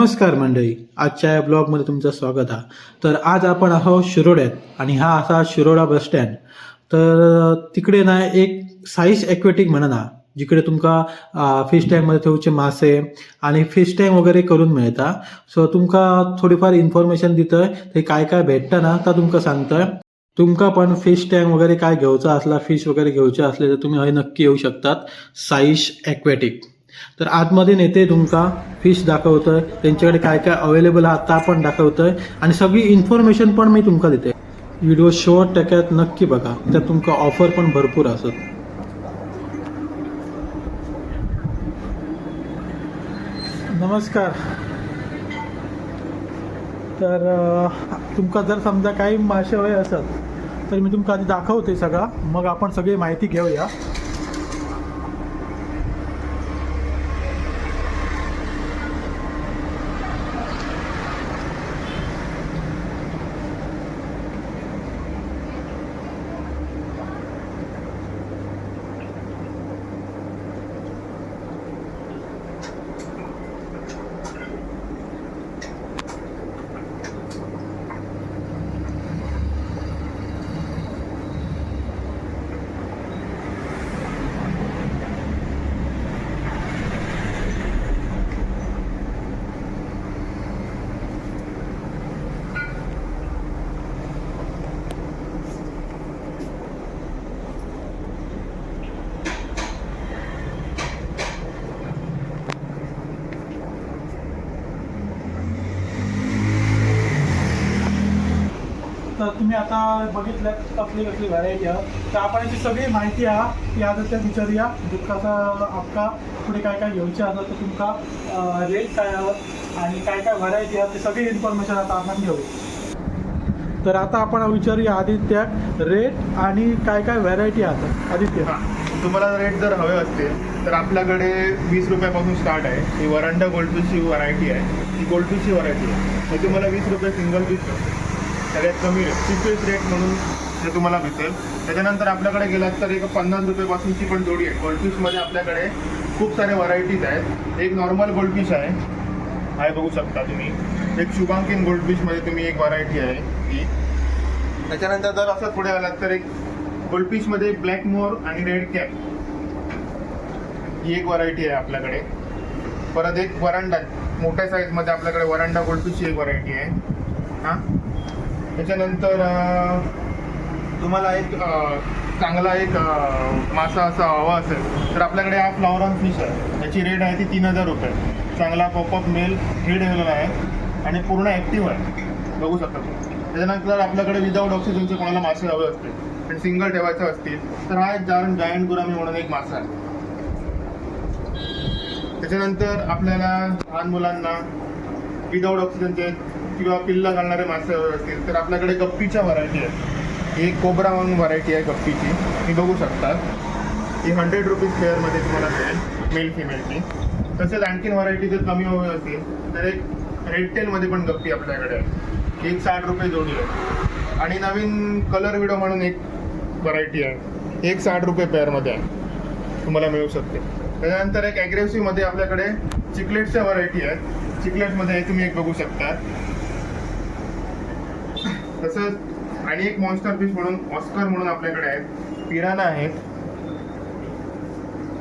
नमस्कार मंडळी. आजच्या या ब्लॉगमध्ये तुमचं स्वागत आहे तर आज आपण आहोत शिरोड्यात आणि हा असा शिरोडा बस स्टँड. तर तिकडे ना एक साईश एक्वेटिक म्हणा ना जिकडे तुमका फिश टँकमध्ये ठेवचे मासे आणि फिश टँक वगैरे करून मिळता. सो तुमका थोडीफार इन्फॉर्मेशन दितंय ते काय काय भेटतं ना तर तुमका सांगतोय. तुमका पण फिश टँक वगैरे काय घ्यायचा असला फिश वगैरे घ्यायचे असले तर तुम्ही हय नक्की येऊ शकतात. साईश एक्वेटिक. तर आतमध्ये नेते तुमका फिश दाखवतोय. त्यांच्याकडे काय काय अवेलेबल आहे आता पण दाखवतोय. आणि सगळी इन्फॉर्मेशन पण मी तुमका देते. व्हिडिओ शॉर्ट टक्क्यात नक्की बघा. त्यात तुमका ऑफर पण भरपूर असत. नमस्कार. तर तुमका जर समजा काही मासे हवे असत तर मी तुमका आधी दाखवते सगळा. मग आपण सगळी माहिती घेऊया. तर तुम्ही आता बघितलं कसली कसली व्हरायटी आहात तर आपण याची सगळी माहिती आहे. ती आता त्या विचारूया दुःखाचा आपका पुढे काय काय घेऊचे असं तर तुमका? रेट काय आहे? आणि काय काय व्हरायटी आहात ते सगळी इन्फॉर्मेशन आता आपण घेऊ. तर आता आपण विचारूया आदित्याक रेट आणि काय काय व्हरायटी आहात आदित्य. तुम्हाला रेट जर हवे असतील तर आपल्याकडे वीस रुपयापासून स्टार्ट आहे. ही वरांडा गोल्डफिशची व्हरायटी आहे. ही गोल्डफिशची व्हरायटी आहे. हे तुम्हाला वीस रुपये सिंगल पीस सगळ्यात कमी रेट चिपेस्ट रेट म्हणून ते तुम्हाला भेटेल. त्याच्यानंतर आपल्याकडे गेलात तर एक पन्नास रुपयापासूनची पण जोडी आहे. गोल्डफिशमध्ये आपल्याकडे खूप सारे व्हरायटीज आहेत. एक नॉर्मल गोल्डफिश आहे. आहे बघू शकता तुम्ही. एक शुभांकिन गोल्डफिशमध्ये तुम्ही एक व्हरायटी आहे ही. त्याच्यानंतर जर असं पुढे आलात तर एक गोल्डफिशमध्ये ब्लॅक मोर आणि रेड कॅप ही एक व्हरायटी आहे आपल्याकडे. परत एक वरांडा. मोठ्या साईजमध्ये आपल्याकडे वरांडा गोल्डफिशची एक व्हरायटी आहे. हां? त्याच्यानंतर तुम्हाला एक चांगला एक मासा असा हवा असेल तर आपल्याकडे हा फ्लॉवर ऑन फिश आहे. याची रेट आहे ती तीन हजार रुपये. चांगला पॉपअप मेल हेड ठेवलेला आहे आणि पूर्ण ॲक्टिव्ह आहे. बघू शकता तुम्ही. त्याच्यानंतर आपल्याकडे विदाऊट ऑक्सिजनचे कोणाला मासे हवे असतील आणि सिंगल ठेवायचे असतील तर हा एक जारण जायंट गुरामी म्हणून एक मासा आहे. त्याच्यानंतर आपल्याला लहान मुलांना विदाऊट ऑक्सिजनचे किंवा पिल्ला घालणारे मासे हवे असतील तर आपल्याकडे गप्पीच्या व्हरायटी आहेत. ही एक कोबरा म्हणून व्हरायटी आहे गप्पीची. ही बघू शकता. ही हंड्रेड रुपीज फेअरमध्ये तुम्हाला मिळेल मेल फिमेलची तसेच आणखीन व्हरायटी जर कमी हवी असतील तर एक रेडटेलमध्ये पण गप्पी आपल्याकडे आहे एक साठ रुपये जोडी आहे. आणि नवीन कलर विडो म्हणून एक व्हरायटी आहे. एक साठ रुपये पेअरमध्ये आहे. तुम्हाला मिळू शकते. त्याच्यानंतर एक ॲग्रेसिव्हमध्ये आपल्याकडे चिकलेटच्या व्हरायटी आहेत. चिकलेटमध्ये तुम्ही एक बघू शकता. तसंच आणि एक मॉन्स्टर फिश म्हणून ऑस्कर म्हणून आपल्याकडे आहेत. पिराना आहेत.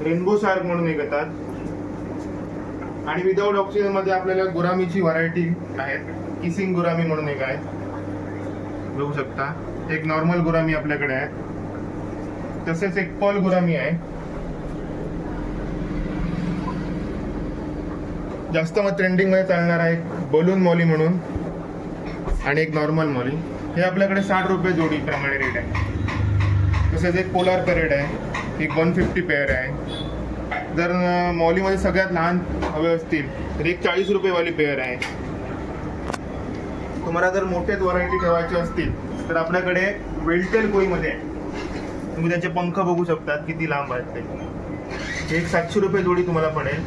रेनबो शार्क म्हणून एक येतात. आणि विदाऊट ऑक्सिजनमध्ये आपल्याला गुरामीची व्हरायटी आहेत. किसिंग गुरामी म्हणून एक आहे बघू शकता. एक नॉर्मल गुरामी आपल्याकडे आहे. तसेच एक पॉल गुरामी आहे. जास्त मग ट्रेंडिंगमध्ये आहे बलून मॉली म्हणून. आणि एक नॉर्मल मॉली हे आपल्याकडे साठ रुपये जोडी प्रमाणे रेट आहे. तसेच एक पोलार पेरेड आहे. एक वन फिफ्टी पेअर आहे. जर मॉलीमध्ये सगळ्यात लहान हवे असतील तर एक चाळीस रुपयेवाली पेअर आहे. तुम्हाला जर मोठेच व्हरायटी ठेवायचे असतील तर आपल्याकडे वेल्टेल कोईमध्ये आहे. तुम्ही त्याचे पंख बघू शकतात किती लांब आहेत ते. एक सातशे रुपये जोडी तुम्हाला पडेल.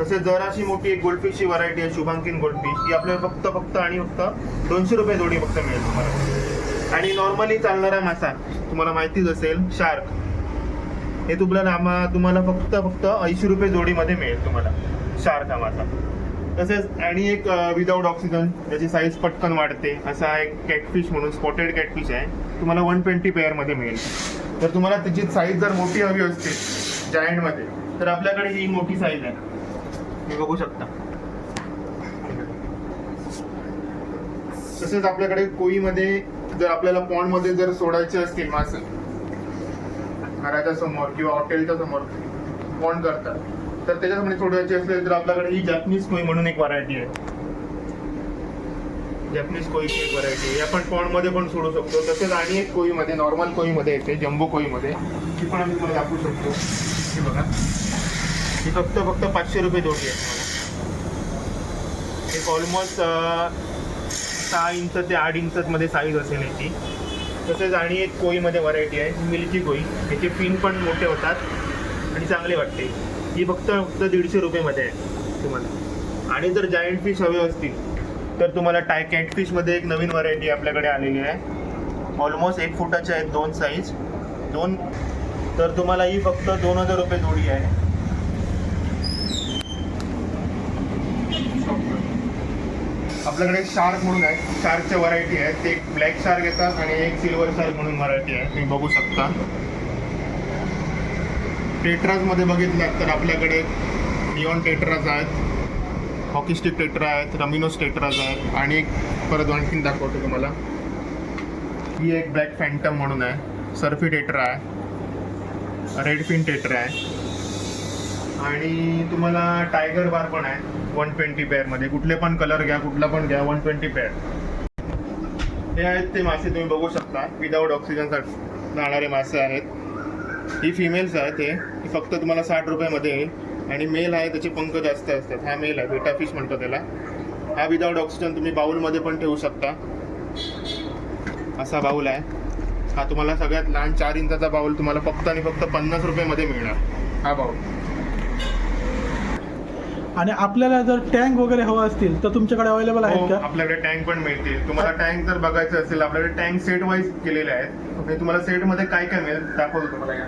तसेच जराशी मोठी एक गोल्डफिशची व्हरायटी आहे शुभांकिन गोल्डफिश ही आपल्याला फक्त फक्त आणि फक्त दोनशे रुपये जोडी फक्त मिळेल तुम्हाला. आणि नॉर्मली चालणारा मासा तुम्हाला माहितीच असेल शार्क हे तुम्हाला आम्हा तुम्हाला फक्त फक्त ऐंशी रुपये जोडीमध्ये मिळेल तुम्हाला शार्क हा मासा. तसेच आणि एक विदाऊट ऑक्सिजन ज्याची साईज पटकन वाढते असा एक कॅटफिश म्हणून स्पॉटेड कॅटफिश आहे. तुम्हाला वन ट्वेंटी पेअरमध्ये मिळेल. तर तुम्हाला त्याची साईज जर मोठी हवी असते जायंटमध्ये तर आपल्याकडे ही मोठी साईज आहे. तुम्ही बघू शकता. तसेच आपल्याकडे कोळीमध्ये जर आपल्याला पॉन्डमध्ये जर सोडायचे असतील मासे घराच्या समोर किंवा हॉटेलच्या समोर पॉन्ड करतात तर त्याच्यामध्ये सोडायचे असेल तर आपल्याकडे ही जॅपनीज कोई म्हणून एक व्हरायटी आहे. जॅपनीज कोईची एक व्हरायटी आहे. आपण पॉन्डमध्ये पण सोडू शकतो. तसेच आणि एक कोईमध्ये नॉर्मल कोईमध्ये येते जम्बो कोईमध्ये ती पण आम्ही तुम्हाला दाखवू शकतो. हे बघा. ही फक्त फक्त पाचशे रुपये जोडी आहे तुम्हाला. एक ऑलमोस्ट सहा इंच ते आठ इंचमध्ये साईज असेल याची. तसेच आणि एक कोळीमध्ये व्हरायटी आहे मिल्की कोळी. याचे पिन पण मोठे होतात आणि चांगले वाटते. ही फक्त फक्त दीडशे रुपयेमध्ये आहे तुम्हाला. आणि जर जायंट फिश हवे असतील तर तुम्हाला टाय कॅटफिशमध्ये एक नवीन व्हरायटी आपल्याकडे आलेली आहे. ऑलमोस्ट एक फुटाच्या आहेत दोन साईज दोन तर तुम्हाला ही फक्त दोन हजार रुपये जोडी आहे. आपल्याकडे शार्क म्हणून आहे. शार्कच्या व्हरायटी आहेत ते एक ब्लॅक शार्क येतात आणि एक सिल्वर शार्क म्हणून व्हरायटी आहे. तुम्ही बघू शकता. टेट्राजमध्ये बघितलं तर आपल्याकडे निऑन टेट्राज आहेत. हॉकी स्टिक टेट्रा आहेत. रमिनोस टेट्राज आहेत. आणि एक परत आणखीन दाखवतो तुम्हाला. ही एक ब्लॅक फॅन्टम म्हणून आहे. सर्फी टेट्रा आहे. रेडफिन टेट्रा आहे. आणि तुम्हाला टायगर बार पण आहे. वन ट्वेंटी पेअरमध्ये कुठले पण कलर घ्या कुठला पण घ्या वन ट्वेंटी पेअर हे आहेत ते मासे तुम्ही बघू शकता. विदाऊट ऑक्सिजनसाठी जाणारे मासे आहेत. ही फिमेल्स आहेत हे. फक्त तुम्हाला साठ रुपयामध्ये येईल. आणि मेल आहे त्याचे पंख जास्त असतात. हा मेल आहे बेटा फिश म्हणतो त्याला. हा विदाऊट ऑक्सिजन तुम्ही बाउलमध्ये पण ठेवू शकता. असा बाऊल आहे. हा तुम्हाला सगळ्यात लहान चार इंचाचा बाऊल तुम्हाला फक्त आणि फक्त पन्नास रुपयामध्ये मिळणार. हा बाऊल. आणि आपल्याला जर टँक वगैरे हवं असतील तर तुमच्याकडे अवेलेबल आहेत हो, का? आपल्याकडे टँक पण मिळतील. तुम्हाला टँक जर बघायचं असेल आपल्याकडे टँक सेट वाईज केलेले आहेत. आणि तुम्हाला सेटमध्ये काय काय मिळेल दाखवतो तुम्हाला या.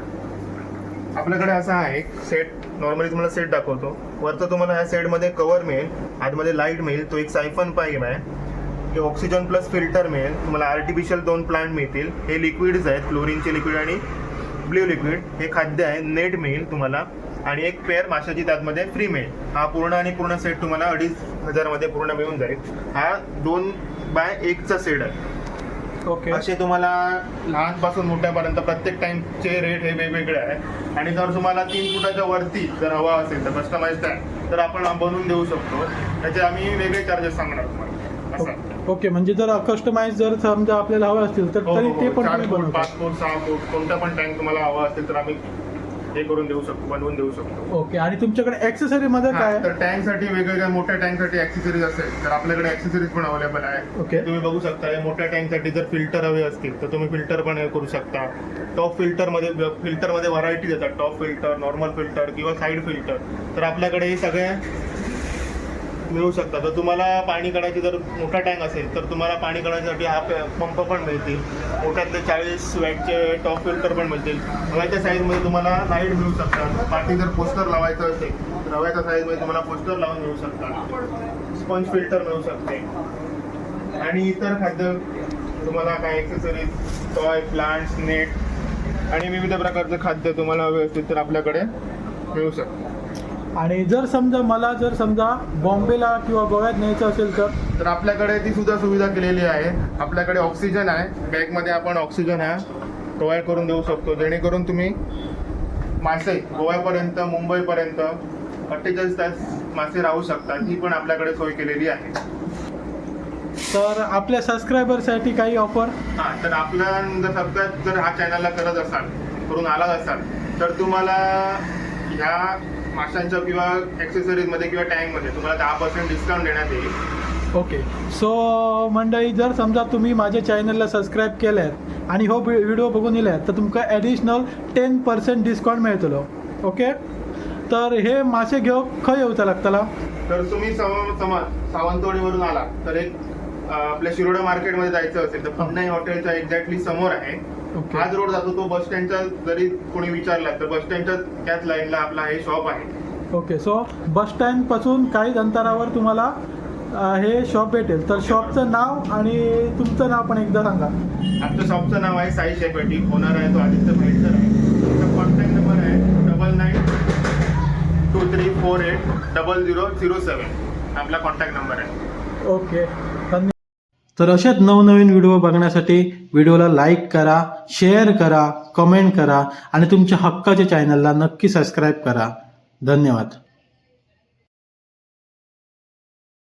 आपल्याकडे असा आहे सेट नॉर्मली तुम्हाला सेट दाखवतो. वरचं तुम्हाला ह्या सेटमध्ये कव्हर मिळेल आतमध्ये लाइट मिळेल तो एक सायफन पाईप आहे. हे ऑक्सिजन प्लस फिल्टर मिळेल तुम्हाला आर्टिफिशियल दोन प्लांट मिळतील. हे लिक्विड्स आहेत क्लोरीनचे लिक्विड आणि ब्ल्यू लिक्विड हे खाद्य आहे नेट मिळेल तुम्हाला. आणि एक पेअर माशाची त्यातमध्ये फ्री मिळेल हा पूर्ण आणि पूर्ण सेट तुम्हाला अडीच हजारमध्ये पूर्ण मिळून जाईल. हा दोन बाय एकचा सेट आहे. ओके असे तुम्हाला लहानपासून मोठ्यापर्यंत प्रत्येक टाइमचे रेट हे वेगवेगळे आहे. आणि जर तुम्हाला तीन फुटाच्या वरती जर हवा असेल तर कस्टमाइज आहे तर आपण बनवून देऊ शकतो. त्याचे आम्ही वेगळे चार्जेस सांगणार तुम्हाला. असं. ओके म्हणजे जर कस्टमाइज जर समजा आपल्याला हवे असतील तर हो, तरी हो, ते हो. पण पाच फूट सहा फूट कोणता पण टँक तुम्हाला हवा असेल तर आम्ही हे करून देऊ शकतो बनवून देऊ शकतो. ओके आणि तुमच्याकडे ऍक्सेसरी मध्ये हा, काय? आहे? तर टँकसाठी वेगवेगळ्या मोठ्या टँकसाठी ऍक्सेसरीज असेल तर आपल्याकडे ऍक्सेसरीज पण अवेलेबल आहे ओके. तुम्ही बघू शकता या मोठ्या टँकसाठी जर फिल्टर हवे असतील तर तुम्ही फिल्टर पण हे करू शकता. टॉप फिल्टरमध्ये फिल्टरमध्ये व्हरायटी देतात. टॉप फिल्टर नॉर्मल फिल्टर किंवा साईड फिल्टर तर आपल्याकडे हे सगळे मिळू शकतात. तर तुम्हाला पाणी काढायची जर मोठा टँक असेल तर तुम्हाला पाणी काढण्यासाठी हा पंप पण मिळतील. मोठ्यातले चाळीस वॅटचे टॉप फिल्टर पण मिळतील. रव्याच्या साईजमध्ये तुम्हाला लाइट मिळू शकतात. पाठी जर पोस्टर लावायचं असेल तर हव्याच्या साईजमध्ये तुम्हाला पोस्टर लावून मिळू शकतात. स्पंज फिल्टर मिळू शकते. आणि इतर खाद्य तुम्हाला काय एक्सेसरीज टॉय प्लांट्स नेट आणि विविध प्रकारचे खाद्य तुम्हाला व्यवस्थित तर आपल्याकडे मिळू शकतं आणि जर समजा मला जर समजा बॉम्बेला किंवा गोव्यात न्यायचं असेल तर? तर आपल्याकडे ती सुद्धा सुविधा केलेली आहे. आपल्याकडे ऑक्सिजन आहे. बॅगमध्ये आपण ऑक्सिजन हा प्रोव्हाइड करून देऊ शकतो. जेणेकरून तुम्ही मासे गोव्यापर्यंत मुंबईपर्यंत अठ्ठेचाळीस तास मासे राहू शकतात. ही पण आपल्याकडे सोय केलेली आहे. तर आपल्या सबस्क्रायबरसाठी काही ऑफर हां तर आपल्या जर सबस्क्राईब जर हा चॅनलला करत असाल करून आला असाल तर तुम्हाला ह्या माशांच्या किंवा ॲक्सेसरीजमध्ये किंवा टँकमध्ये तुम्हाला दहा पर्सेंट डिस्काउंट देण्यात येईल. ओके सो मंडळी जर समजा तुम्ही माझ्या चॅनलला सबस्क्राईब केल्यात आणि हो व्हिडिओ बघून येल्यात तर तुमका ॲडिशनल टेन पर्सेंट डिस्काउंट मेळटलो ओके तर हे मासे घेवक खंय येवचा लागतला? तर तुम्ही सम- समज सावंतवाडीवरून आला तर एक आपल्या शिरोडा मार्केटमध्ये जायचं असेल तर पुन्हा हॉटेलच्या एक्झॅक्टली समोर आहे. हाच रोड जातो तो बस स्टँडच्या जरी कोणी विचारला तर बस स्टँडच्या त्याच लाईनला आपला हे शॉप आहे. ओके सो बस स्टँडपासून काहीच अंतरावर तुम्हाला हे शॉप भेटेल. तर शॉपचं नाव आणि तुमचं नाव पण एकदा सांगा. आमच्या शॉपचं नाव आहे साई शेकवेटी ओनर आहे तो आदित्य भाईसर आहे. त्याचा कॉन्टॅक्ट नंबर आहे double nine two three four eight double zero zero seven आपला कॉन्टॅक्ट नंबर आहे. ओके धन्यवाद. तर असेच नवनवीन व्हिडिओ बघण्यासाठी व्हिडिओला लाईक करा शेअर करा कमेंट करा आणि तुमच्या हक्काच्या चॅनलला नक्की सबस्क्राईब करा. धन्यवाद.